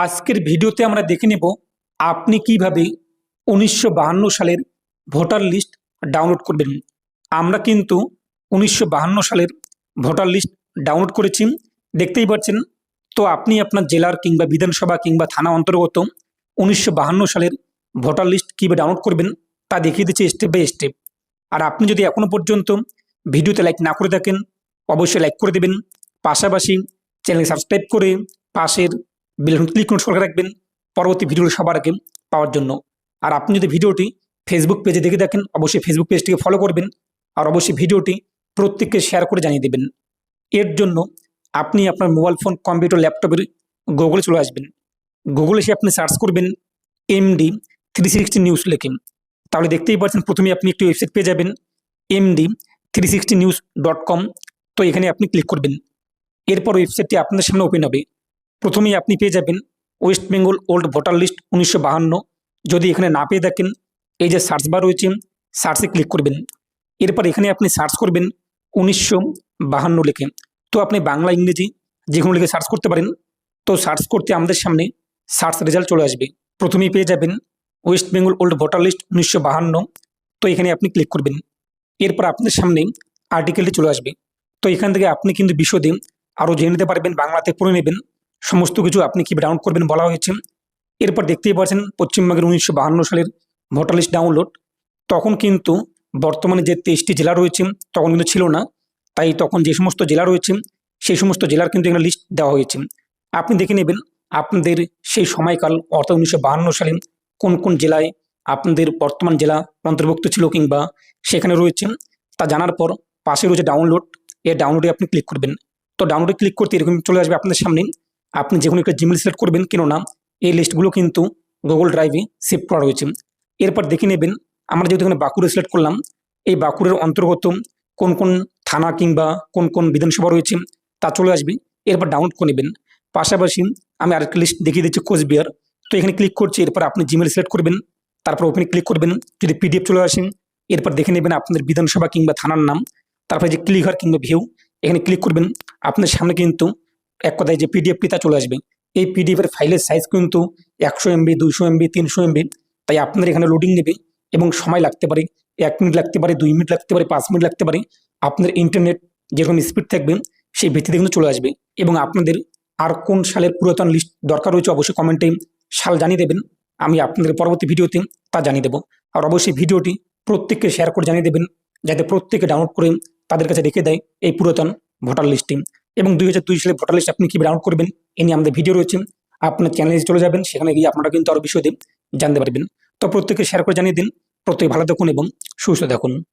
আজকের ভিডিওতে আমরা দেখে নেব আপনি কীভাবে উনিশশো সালের ভোটার লিস্ট ডাউনলোড করবেন। আমরা কিন্তু উনিশশো সালের ভোটার লিস্ট ডাউনলোড করেছি। দেখতেই পাচ্ছেন, তো আপনি আপনার জেলার কিংবা বিধানসভা কিংবা থানা অন্তর্গত উনিশশো সালের ভোটার লিস্ট কীভাবে ডাউনলোড করবেন তা দেখিয়ে দিচ্ছে স্টেপ বাই স্টেপ আর আপনি যদি এখনও পর্যন্ত ভিডিওতে লাইক না করে থাকেন, অবশ্যই লাইক করে দেবেন। পাশাপাশি চ্যানেল সাবস্ক্রাইব করে পাশের বেলুন ক্লিক করে সরকার রাখবেন, পরবর্তী ভিডিও সবার আগে পাওয়ার জন্য। আর আপনি যদি ভিডিওটি ফেসবুক পেজে দেখে থাকেন, অবশ্যই ফেসবুক পেজটিকে ফলো করবেন আর অবশ্যই ভিডিওটি প্রত্যেককে শেয়ার করে জানিয়ে দেবেন। এর জন্য আপনি আপনার মোবাইল ফোন কম্পিউটার ল্যাপটপের গুগলে চলে আসবেন। গুগলে এসে আপনি সার্চ করবেন এমডি থ্রি সিক্সটি নিউজ লেখে। তাহলে দেখতেই পাচ্ছেন, প্রথমে আপনি একটি ওয়েবসাইট পেয়ে যাবেন MD three sixty news dot com তো এখানে আপনি ক্লিক করবেন। এরপর ওয়েবসাইটটি আপনার সামনে ওপেন হবে। প্রথমেই আপনি পেয়ে যাবেন West Bengal old voter list উনিশশো যদি এখানে না পেয়ে থাকেন, এই যে সার্চ বার রয়েছে, সার্চে ক্লিক করবেন। এরপর এখানে আপনি সার্চ করবেন উনিশশো বাহান্ন লিখে। তো আপনি বাংলা, ইংরেজি যে কোনো লিখে সার্চ করতে পারেন। তো সার্চ করতে আমাদের সামনে সার্চ রেজাল্ট চলে আসবে। প্রথমেই পেয়ে যাবেন West Bengal old voter list উনিশশো বাহান্ন। তো এখানে আপনি ক্লিক করবেন। এরপর আপনার সামনে আর্টিকেলটি চলে আসবে। তো এখান থেকে আপনি কিন্তু বিশদে আরও জেনে নিতে পারবেন, বাংলাতে পড়ে নেবেন। সমস্ত কিছু আপনি কী ডাউনলোড করবেন বলা হয়েছে। এরপর দেখতেই পাচ্ছেন পশ্চিমবঙ্গের উনিশশো সালের ভোটার লিস্ট ডাউনলোড তখন কিন্তু বর্তমানে যে তেইশটি জেলা রয়েছে, তখন কিন্তু ছিল না। তাই তখন যে সমস্ত জেলা রয়েছে, সেই সমস্ত জেলার কিন্তু এখানে লিস্ট দেওয়া হয়েছে। আপনি দেখে নেবেন আপনাদের সেই সময়কাল, অর্থাৎ উনিশশো সালে কোন কোন জেলায় আপনাদের বর্তমান জেলা অন্তর্ভুক্ত ছিল কিংবা সেখানে রয়েছে, তা জানার পর পাশে রয়েছে ডাউনলোড এই ডাউনলোডে আপনি ক্লিক করবেন। তো ডাউনলোডে ক্লিক করতে এরকম চলে আসবে আপনাদের সামনে। আপনি যে কোনো একটা জিমেল সিলেক্ট করবেন কেননা এই লিস্টগুলো কিন্তু গুগল ড্রাইভে সেভ করা রয়েছে। এরপর দেখে নেবেন, আমরা যেহেতু এখানে বাঁকুড়া সিলেক্ট করলাম, এই বাঁকুড়ের অন্তর্গত কোন কোন থানা কিংবা কোন কোন বিধানসভা রয়েছে, তা চলে আসবে। এরপর ডাউনলোড করে নেবেন। পাশাপাশি আমি আরেকটা লিস্ট দেখিয়ে দিচ্ছি কোচবিহার তো এখানে ক্লিক করছি, এরপর আপনি জিমেল সিলেক্ট করবেন, তারপর ওখানে ক্লিক করবেন, যদি পিডিএফ চলে আসেন এরপর দেখে নেবেন আপনাদের বিধানসভা কিংবা থানার নাম, তারপরে যে ক্লিকার কিংবা ভিউ এখানে ক্লিক করবেন। আপনার সামনে কিন্তু এক কথায় যে পিডিএফটি তা চলে আসবে। এই পিডিএফের ফাইলের সাইজ কিন্তু একশো এমবি দুইশো এমবি তিনশো এমবি তাই আপনাদের এখানে লোডিং নেবে এবং সময় লাগতে পারে, এক মিনিট লাগতে পারে, দুই মিনিট লাগতে পারে, পাঁচ মিনিট লাগতে পারে। আপনার ইন্টারনেট যেরকম স্পিড থাকবে, সেই ভিত্তিতে কিন্তু চলে আসবে এবং আপনাদের আর কোন সালের পুরাতন লিস্ট দরকার রয়েছে অবশ্যই কমেন্টে সাল জানিয়ে দেবেন। আমি আপনাদের পরবর্তী ভিডিওতে তা জানিয়ে দেবো। আর অবশ্যই ভিডিওটি প্রত্যেককে শেয়ার করে জানিয়ে দেবেন, যাতে প্রত্যেকে ডাউনলোড করে তাদের কাছে রেখে দেয় এই পুরাতন ভোটার লিস্টটি এবং দুই হাজার দুই সালে ভোটার লিস্ট আপনি কীভাবে আউট করবেন, এ নিয়ে আমাদের ভিডিও রয়েছে। আপনার চ্যানেলে চলে যাবেন, সেখানে গিয়ে আপনারা কিন্তু আরও বিষয়ে জানতে পারবেন। তো প্রত্যেকে শেয়ার করে জানিয়ে দিন। প্রত্যেকে ভালো দেখুন এবং সুস্থ থাকুন।